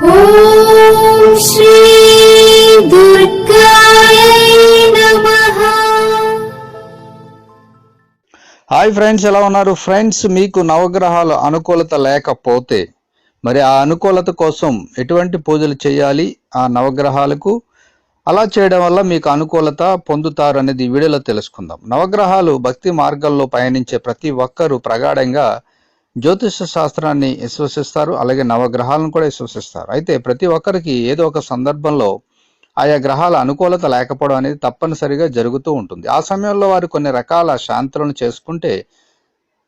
Hi friends ఎలా ఉన్నారు? Friends మీకు నవగ్రహాలు అనుకూలత లేకపోతే మరి ఆ అనుకూలత కోసం ఎటువంటి పూజలు చేయాలి? ఆ నవగ్రహాలకు అలా చేయడం వల్ల మీకు అనుకూలత పొందుతారు అనేది ఈ వీడియోలో తెలుసుకుందాం. నవగ్రహాలు భక్తి మార్గాల్లో పయనించే ప్రతి ఒక్కరూ ప్రగాఢంగా జ్యోతిష శాస్త్రాన్ని విశ్వసిస్తారు అలాగే నవగ్రహాలను కూడా విశ్వసిస్తారు. అయితే ప్రతి ఒక్కరికి ఏదో ఒక సందర్భంలో ఆయా గ్రహాల అనుకూలత లేకపోవడం అనేది తప్పనిసరిగా జరుగుతూ ఉంటుంది. ఆ సమయంలో వారు కొన్ని రకాల శాంతులను చేసుకుంటే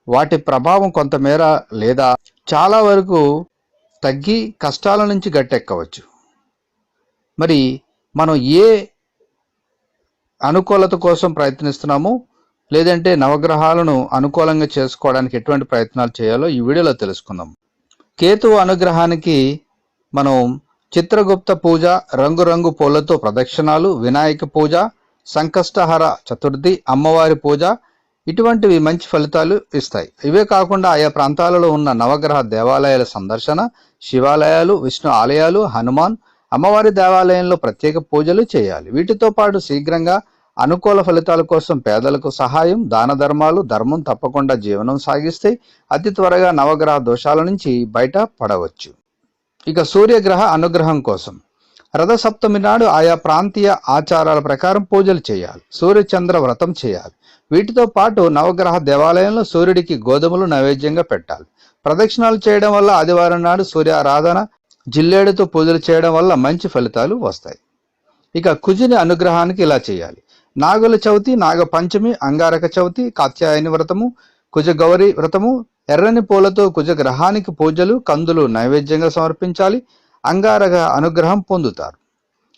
వాటి ప్రభావం కొంతమేర లేదా చాలా వరకు తగ్గి కష్టాల నుంచి గట్టెక్కవచ్చు. మరి మనం ఏ అనుకూలత కోసం ప్రయత్నిస్తున్నామో లేదంటే నవగ్రహాలను అనుకూలంగా చేసుకోవడానికి ఎటువంటి ప్రయత్నాలు చేయాలో ఈ వీడియోలో తెలుసుకుందాం. కేతువు అనుగ్రహానికి మనం చిత్రగుప్త పూజ రంగురంగు పూలతో ప్రదక్షిణాలు వినాయక పూజ సంకష్టహర చతుర్థి అమ్మవారి పూజ ఇటువంటివి మంచి ఫలితాలు ఇస్తాయి. ఇవే కాకుండా ఆయా ప్రాంతాలలో ఉన్న నవగ్రహ దేవాలయాల సందర్శన శివాలయాలు విష్ణు ఆలయాలు హనుమాన్ అమ్మవారి దేవాలయంలో ప్రత్యేక పూజలు చేయాలి. వీటితో పాటు శీఘ్రంగా అనుకూల ఫలితాల కోసం పేదలకు సహాయం దాన ధర్మాలు ధర్మం తప్పకుండా జీవనం సాగిస్తే అతి త్వరగా నవగ్రహ దోషాల నుంచి బయట పడవచ్చు. ఇక సూర్యగ్రహ అనుగ్రహం కోసం. రథసప్తమి నాడు ఆయా ప్రాంతీయ ఆచారాల ప్రకారం పూజలు చేయాలి. సూర్యచంద్ర వ్రతం చేయాలి. వీటితో పాటు నవగ్రహ దేవాలయంలో సూర్యుడికి గోధుమలు నైవేద్యంగా పెట్టాలి. ప్రదక్షిణాలు చేయడం వల్ల ఆదివారం నాడు సూర్యారాధన జిల్లేడుతో పూజలు చేయడం వల్ల మంచి ఫలితాలు వస్తాయి. ఇక కుజుని అనుగ్రహానికి ఇలా చేయాలి. నాగుల చవితి నాగపంచమి అంగారక చవితి కాత్యాయని వ్రతము కుజగౌరి వ్రతము ఎర్రని పూలతో కుజగ్రహానికి పూజలు కందులు నైవేద్యంగా సమర్పించాలి అంగారక అనుగ్రహం పొందుతారు.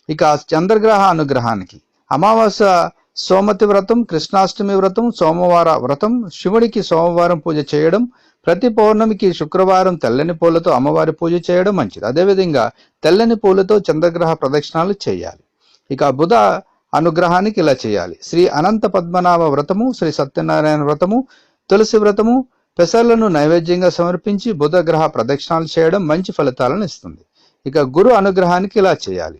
ఇక చంద్రగ్రహ అనుగ్రహానికి అమావాస్య సోమతి వ్రతం కృష్ణాష్టమి వ్రతం సోమవార వ్రతం శివుడికి సోమవారం పూజ చేయడం ప్రతి పౌర్ణమికి శుక్రవారం తెల్లని పూలతో అమ్మవారి పూజ చేయడం మంచిది. అదేవిధంగా తెల్లని పూలతో చంద్రగ్రహ ప్రదక్షిణాలు చేయాలి. ఇక బుధ అనుగ్రహానికి ఇలా చేయాలి. శ్రీ అనంత పద్మనాభ వ్రతము శ్రీ సత్యనారాయణ వ్రతము తులసి వ్రతము పెసర్లను నైవేద్యంగా సమర్పించి బుధ గ్రహ ప్రదక్షిణాలు చేయడం మంచి ఫలితాలను ఇస్తుంది. ఇక గురు అనుగ్రహానికి ఇలా చేయాలి.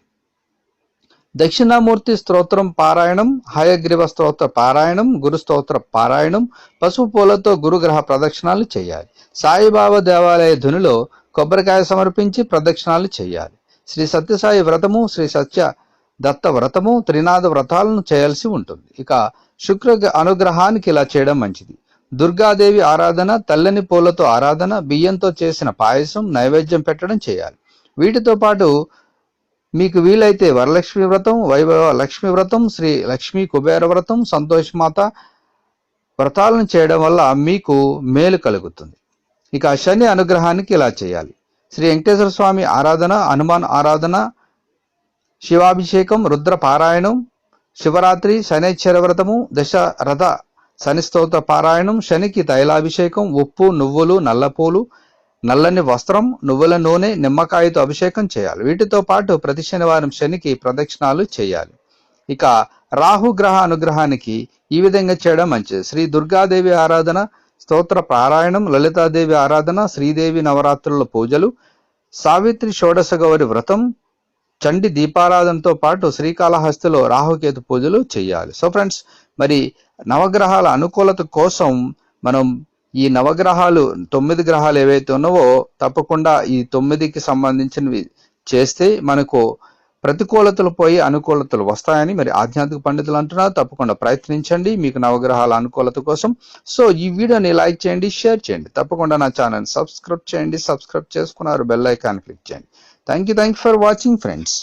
దక్షిణామూర్తి స్తోత్రం పారాయణం హయగ్రీవ స్తోత్ర పారాయణం గురు స్తోత్ర పారాయణం పసుపు పూలతో గురుగ్రహ ప్రదక్షిణాలు చేయాలి. సాయిబాబా దేవాలయ ధునిలో కొబ్బరికాయ సమర్పించి ప్రదక్షిణాలు చేయాలి. శ్రీ సత్యసాయి వ్రతము శ్రీ సత్య దత్త వ్రతము త్రినాథ వ్రతాలను చేయాల్సి ఉంటుంది. ఇక శుక్ర అనుగ్రహానికి ఇలా చేయడం మంచిది. దుర్గాదేవి ఆరాధన తెల్లని పూలతో ఆరాధన బియ్యంతో చేసిన పాయసం నైవేద్యం పెట్టడం చేయాలి. వీటితో పాటు మీకు వీలైతే వరలక్ష్మి వ్రతం వైభవ లక్ష్మి వ్రతం శ్రీ లక్ష్మీ కుబేర వ్రతం సంతోషమాత వ్రతాలను చేయడం వల్ల మీకు మేలు కలుగుతుంది. ఇక శని అనుగ్రహానికి ఇలా చేయాలి. శ్రీ వెంకటేశ్వర స్వామి ఆరాధన హనుమాన్ ఆరాధన శివాభిషేకం రుద్ర పారాయణం శివరాత్రి శనైశ్వర వ్రతము దశరథ శనిస్తోత్ర పారాయణం శనికి తైలాభిషేకం ఉప్పు నువ్వులు నల్లపూలు నల్లని వస్త్రం నువ్వుల నూనె నిమ్మకాయతో అభిషేకం చేయాలి. వీటితో పాటు ప్రతి శనివారం శనికి ప్రదక్షిణాలు చేయాలి. ఇక రాహుగ్రహ అనుగ్రహానికి ఈ విధంగా చేయడం మంచిది. శ్రీ దుర్గాదేవి ఆరాధన స్తోత్ర పారాయణం లలితాదేవి ఆరాధన శ్రీదేవి నవరాత్రుల పూజలు సావిత్రి షోడశ గౌరి వ్రతం చండి దీపారాధనతో పాటు శ్రీకాళహస్తిలో రాహుకేతు పూజలు చేయాలి. సో ఫ్రెండ్స్ మరి నవగ్రహాల అనుకూలత కోసం మనం ఈ నవగ్రహాలు తొమ్మిది గ్రహాలు ఏవైతే ఉన్నావో తప్పకుండా ఈ తొమ్మిదికి సంబంధించినవి చేస్తే మనకు ప్రతికూలతలు పోయి అనుకూలతలు వస్తాయని మరి ఆధ్యాత్మిక పండితులు అంటున్నారు. తప్పకుండా ప్రయత్నించండి. మీకు నవగ్రహాల అనుకూలత కోసం. సో ఈ వీడియోని లైక్ చేయండి షేర్ చేయండి. తప్పకుండా నా ఛానల్ సబ్స్క్రైబ్ చేయండి. సబ్స్క్రైబ్ చేసుకున్నారు బెల్ ఐకాన్ క్లిక్ చేయండి. Thank you thank you for watching friends.